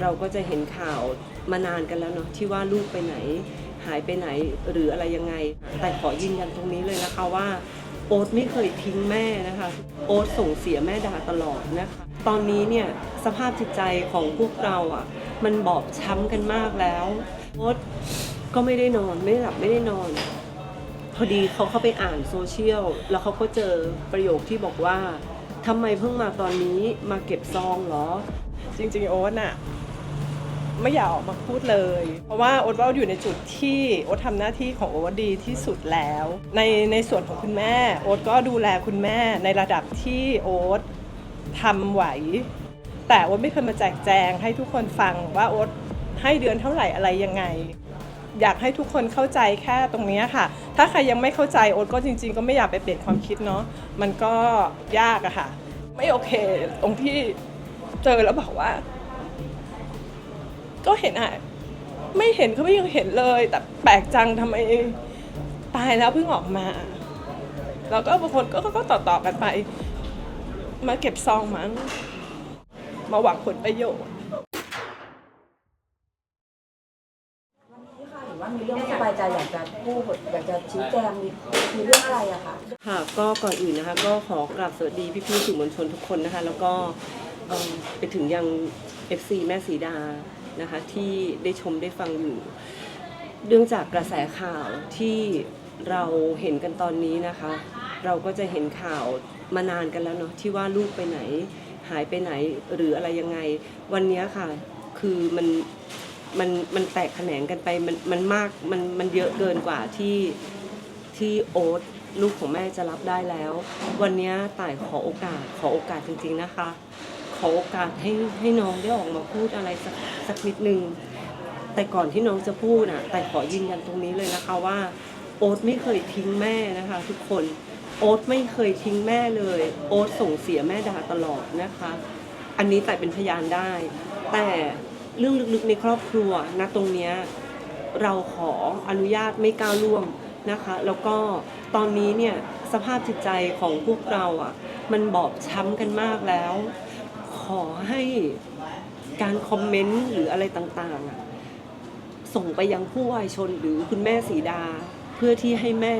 เราก็จะเห็นข่าวมานานกันแล้วเนาะที่ว่าลูกไปไหน หายไปไหนหรืออะไรยังไง แต่ขอยืนยันตรงนี้เลยนะคะว่าโอ๊ตไม่เคยทิ้งแม่นะคะ โอ๊ตส่งเสียแม่ดาตลอดนะคะ ตอนนี้เนี่ยสภาพจิตใจของพวกเราอะ มันบอบช้ำกันมากแล้ว โอ๊ตก็ไม่ได้นอนไม่ได้หลับไม่ได้นอน พอดีเขาเข้าไปอ่านโซเชียลแล้วเขาก็เจอประโยคที่บอกว่าทำไมเพิ่งมาตอนนี้มาเก็บซองเหรอ จริงๆโอ๊ตน่ะไม่อยากออกมาพูดเลย เพราะว่าโอ๊ตว่าอยู่ในจุดที่โอ๊ตทำหน้าที่ของโอ๊ตดีที่สุดแล้ว ในในส่วนของคุณแม่ โอ๊ตก็ดูแลคุณแม่ในระดับที่โอ๊ตทำไหว แต่โอ๊ตไม่เคยมาแจกแจงให้ทุกคนฟังว่าโอ๊ตให้เดือนเท่าไหร่อะไรยังไง อยากให้ทุกคนเข้าใจแค่ตรงนี้ค่ะ ถ้าใครยังไม่เข้าใจโอ๊ตก็จริง ๆ ก็ไม่อยากไปเปลี่ยนความคิดเนาะมันก็ยากอะค่ะ ไม่โอเคตรงที่ เจอแล้วบอกว่า ก็เห็นอะไม่เห็นก็ไม่ยังเห็นเลย แต่แปลกจังทำไมตายแล้วเพิ่งออกมา แล้วก็บางคนก็ก็ก็ต่อต่อๆกันไป มาเก็บซองมั้ง มาหวังผลประโยชน์วันนี้ค่ะเห็นว่ามีเรื่องไม่สบายใจอยากจะพูดอยากจะชี้แจงมีมีเรื่องอะไรอะคะค่ะก็ก่อนอื่นนะคะ ก็ขอกราบสวัสดีพี่ๆสื่อมวลชนทุกคนนะคะ แล้วก็ เอิ่มไปถึงยัง FC แม่สีดานะคะที่ได้ชมได้ฟังอยู่ เรื่องจากกระแสข่าวที่เราเห็นกันตอนนี้นะคะ เราก็จะเห็นข่าวมานานกันแล้วเนาะที่ว่าลูกไปไหน หายไปไหนหรืออะไรยังไง วันนี้ค่ะ คือมันมันมันแตกแขนงกันไปมันมันมากมันมันเยอะเกินกว่าที่ที่โอ๊ตลูกของแม่จะรับได้แล้ว วันนี้ต่ายขอโอกาสขอโอกาสจริงๆนะคะ ขอโอกาสให้ให้น้องได้ออกมาพูดอะไรสักสักนิดนึง แต่ก่อนที่น้องจะพูดอะ แต่ขอยืนยันตรงนี้เลยนะคะว่า โอ๊ตไม่เคยทิ้งแม่นะคะ ทุกคน โอ๊ตไม่เคยทิ้งแม่เลย โอ๊ตส่งเสียแม่ดาตลอดนะคะ อันนี้แต่เป็นพยานได้ แต่เรื่องลึกๆในครอบครัวณตรงเนี้ยเราขออนุญาตไม่ก้าวล่วงนะคะ แล้วก็ตอนนี้เนี่ยสภาพจิตใจของพวกเราอะ มันบอบช้ำกันมากแล้ว ขอให้การคอมเมนต์หรืออะไรต่างๆ ส่งไปยังผู้วายชนหรือคุณแม่สีดา เพื่อที่ให้แม่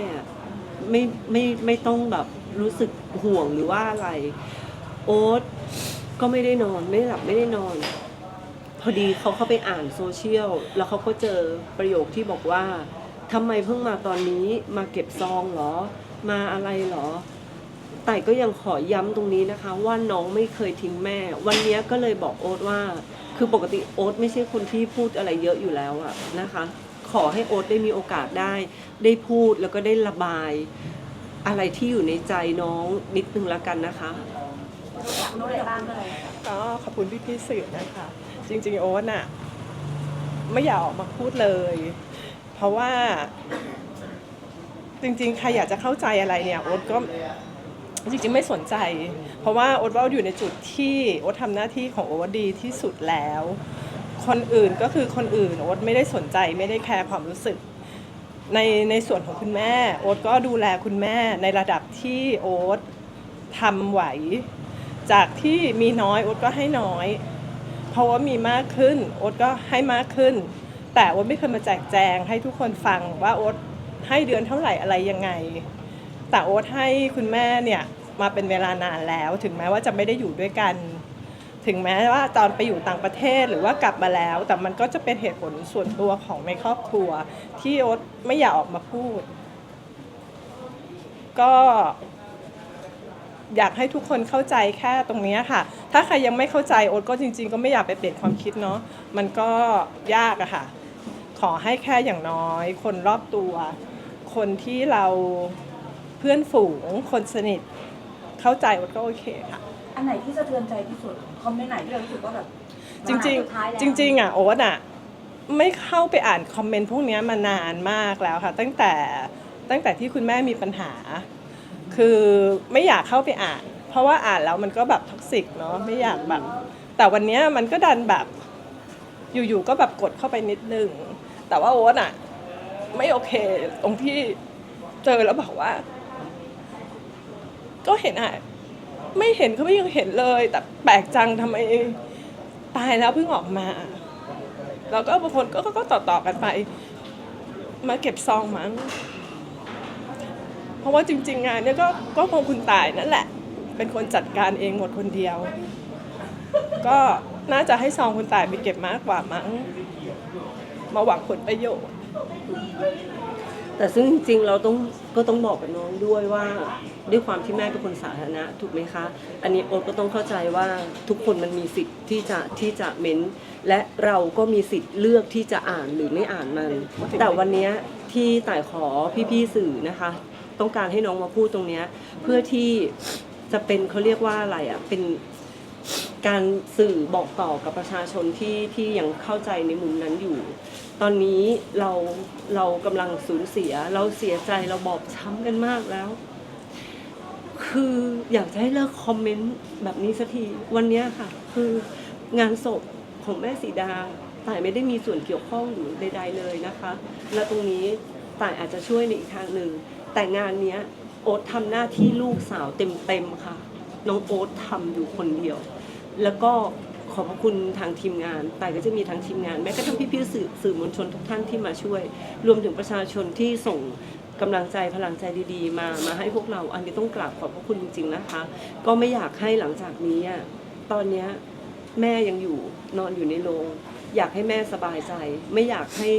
ไม่ไม่ไม่ต้องแบบรู้สึกห่วงหรือว่าอะไร โอ๊ตก็ไม่ได้นอนไม่ได้หลับไม่ได้นอน พอดีเขาเข้าไปอ่านโซเชียลแล้วเขาก็เจอประโยคที่บอกว่าทำไมเพิ่งมาตอนนี้มาเก็บซองหรอ มาอะไรหรอ แต่ก็ยังขอย้ำตรงนี้นะคะ ว่าน้องไม่เคยทิ้งแม่ วันนี้ก็เลยบอกโอ๊ตว่า คือปกติโอ๊ตไม่ใช่คนที่พูดอะไรเยอะอยู่แล้วอะนะคะ ขอให้โอ๊ตได้มีโอกาสได้ ได้พูดแล้วก็ได้ระบาย อะไรที่อยู่ในใจน้องนิดนึงละกันนะคะโน้ตอะไรบ้างเลยก็ขอบคุณพี่พี่ๆสื่อนะคะ จริงๆโอ๊ตน่ะไม่อยากออกมาพูดเลย เพราะว่าจริงๆ ใครอยากจะเข้าใจอะไรเนี่ยโอ๊ตก็ จริงๆไม่สนใจ เพราะว่าโอ๊ตว่าโอ๊ตอยู่ในจุดที่โอ๊ตทำหน้าที่ของโอ๊ตดีที่สุดแล้ว คนอื่นก็คือคนอื่นโอ๊ตไม่ได้สนใจไม่ได้แคร์ความรู้สึก ในในส่วนของคุณแม่ โอ๊ตก็ดูแลคุณแม่ในระดับที่โอ๊ตทำไหว จากที่มีน้อยโอ๊ตก็ให้น้อย เพราะว่ามีมากขึ้นโอ๊ตก็ให้มากขึ้น แต่โอ๊ตไม่เคยมาแจกแจงให้ทุกคนฟังว่าโอ๊ตให้เดือนเท่าไหร่อะไรยังไง แต่โอ๊ตให้คุณแม่เนี่ยมาเป็นเวลานานแล้ว ถึงแม้ว่าจะไม่ได้อยู่ด้วยกัน ถึงแม้ว่าตอนไปอยู่ต่างประเทศหรือว่ากลับมาแล้ว แต่มันก็จะเป็นเหตุผลส่วนตัวของในครอบครัว ที่โอ๊ตไม่อยากออกมาพูด ก็อยากให้ทุกคนเข้าใจแค่ตรงนี้ค่ะ ถ้าใครยังไม่เข้าใจโอ๊ตก็จริง ๆ ก็ไม่อยากไปเปลี่ยนความคิดเนาะ มันก็ยากอะค่ะ ขอให้แค่อย่างน้อย คนรอบตัว คนที่เรา เพื่อนฝูงคนสนิท เข้าใจโอ๊ตก็โอเคค่ะ อันไหนที่สะเทือนใจที่สุดคอมเมนต์ไหนที่เรารู้สึกว่าแบบจริงสุดท้ายแล้วๆจริง ๆอะโอ๊ตอะไม่เข้าไปอ่านคอมเมนต์พวกเนี้ยมานานมากแล้วค่ะ ตั้งแต่ตั้งแต่ที่คุณแม่มีปัญหา คือไม่อยากเข้าไปอ่าน เพราะว่าอ่านแล้วมันก็แบบท็อกซิกเนาะไม่อยากแบบ แต่วันเนี้ยมันก็ดันแบบอยู่ๆก็แบบกดเข้าไปนิดนึง แต่ว่าโอ๊ตอะไม่โอเคตรงที่เจอแล้วบอกว่า ก็เห็นอะไม่เห็นก็ไม่ยังเห็นเลย แต่แปลกจังทำไมตายแล้วเพิ่งออกมา แล้วก็บางคนก็ก็ต่อต่อกันไป มาเก็บซองมั้ง เพราะว่าจริง ๆ งานเนี่ยก็ก็คงคุณตายนั่นแหละ เป็นคนจัดการเองหมดคนเดียว ก็น่าจะให้ซองคุณตายไปเก็บมากกว่ามั้ง มาหวังผลประโยชน์ แต่ซึ่งจริงๆเราต้องก็ต้องบอกกับน้องด้วยว่าด้วยความที่แม่เป็นคนสาธารณะถูกไหมคะ อันนี้โอ๊ตก็ต้องเข้าใจว่าทุกคนมันมีสิทธิ์ที่จะที่จะเม้น และเราก็มีสิทธิ์เลือกที่จะอ่านหรือไม่อ่านมัน แต่วันนี้ที่ต่ายขอพี่ๆสื่อนะคะ ต้องการให้น้องมาพูดตรงเนี้ยเพื่อที่จะเป็นเขาเรียกว่าอะไรอะเป็น การสื่อบอกต่อกับประชาชนที่ที่ยังเข้าใจในมุมนั้นอยู่ ตอนนี้เราเรากำลังสูญเสีย เราเสียใจเราบอบช้ำกันมากแล้ว คืออยากจะให้เลิกคอมเมนต์แบบนี้สักทีวันนี้ค่ะ คืองานศพของแม่สีดาต่ายไม่ได้มีส่วนเกี่ยวข้องหรือใด ๆเลยนะคะ และตรงนี้ต่ายอาจจะช่วยในอีกทางหนึ่ง แต่งานเนี้ยโอ๊ตทำหน้าที่ลูกสาวเต็มๆค่ะ น้องโอ๊ตทำอยู่คนเดียว แล้วก็ขอบพระคุณทางทีมงาน แต่ก็จะมีทางทีมงาน แม้กระทั่งพี่ๆสื่อสื่อมวลชนทุกท่านที่มาช่วย รวมถึงประชาชนที่ส่งกำลังใจพลังใจดีๆ มามาให้พวกเราอันนี้ต้องกราบขอบพระคุณจริงๆนะคะ ก็ไม่อยากให้หลังจากนี้อะตอนเนี้ยแม่ยังอยู่นอนอยู่ในโรงอยากให้แม่สบายใจ ไม่อยากให้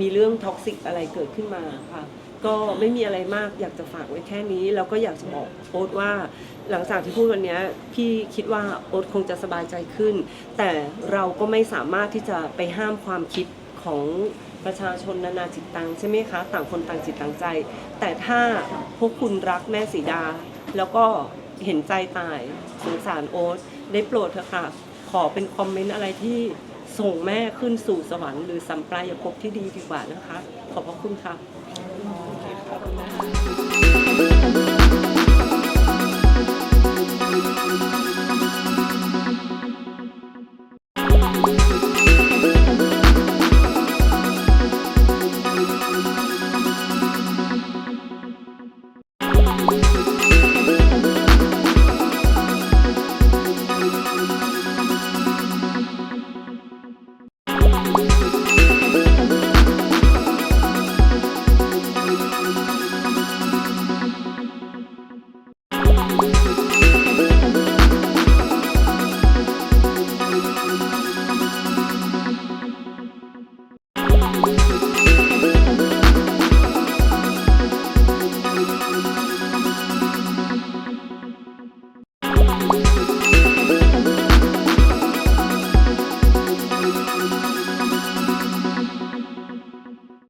มีเรื่องท็อกซิกอะไรเกิดขึ้นมาค่ะ ก็ไม่มีอะไรมากอยากจะฝากไว้แค่นี้ แล้วก็อยากจะบอกโอ๊ตว่า หลังจากที่พูดวันนี้พี่คิดว่าโอ๊ตคงจะสบายใจขึ้น แต่เราก็ไม่สามารถที่จะไปห้ามความคิดของประชาชนนานาจิตตังใช่ไหมคะ ต่างคนต่างจิตต่างใจ แต่ถ้าพวกคุณรักแม่สีดา แล้วก็เห็นใจตายสงสารโอ๊ตได้โปรดเถอะค่ะ ขอเป็นคอมเมนต์อะไรที่ส่งแม่ขึ้นสู่สวรรค์หรือสัมปรายภพที่ดีดีกว่านะคะ ขอบพระคุณค่ะ Thank you.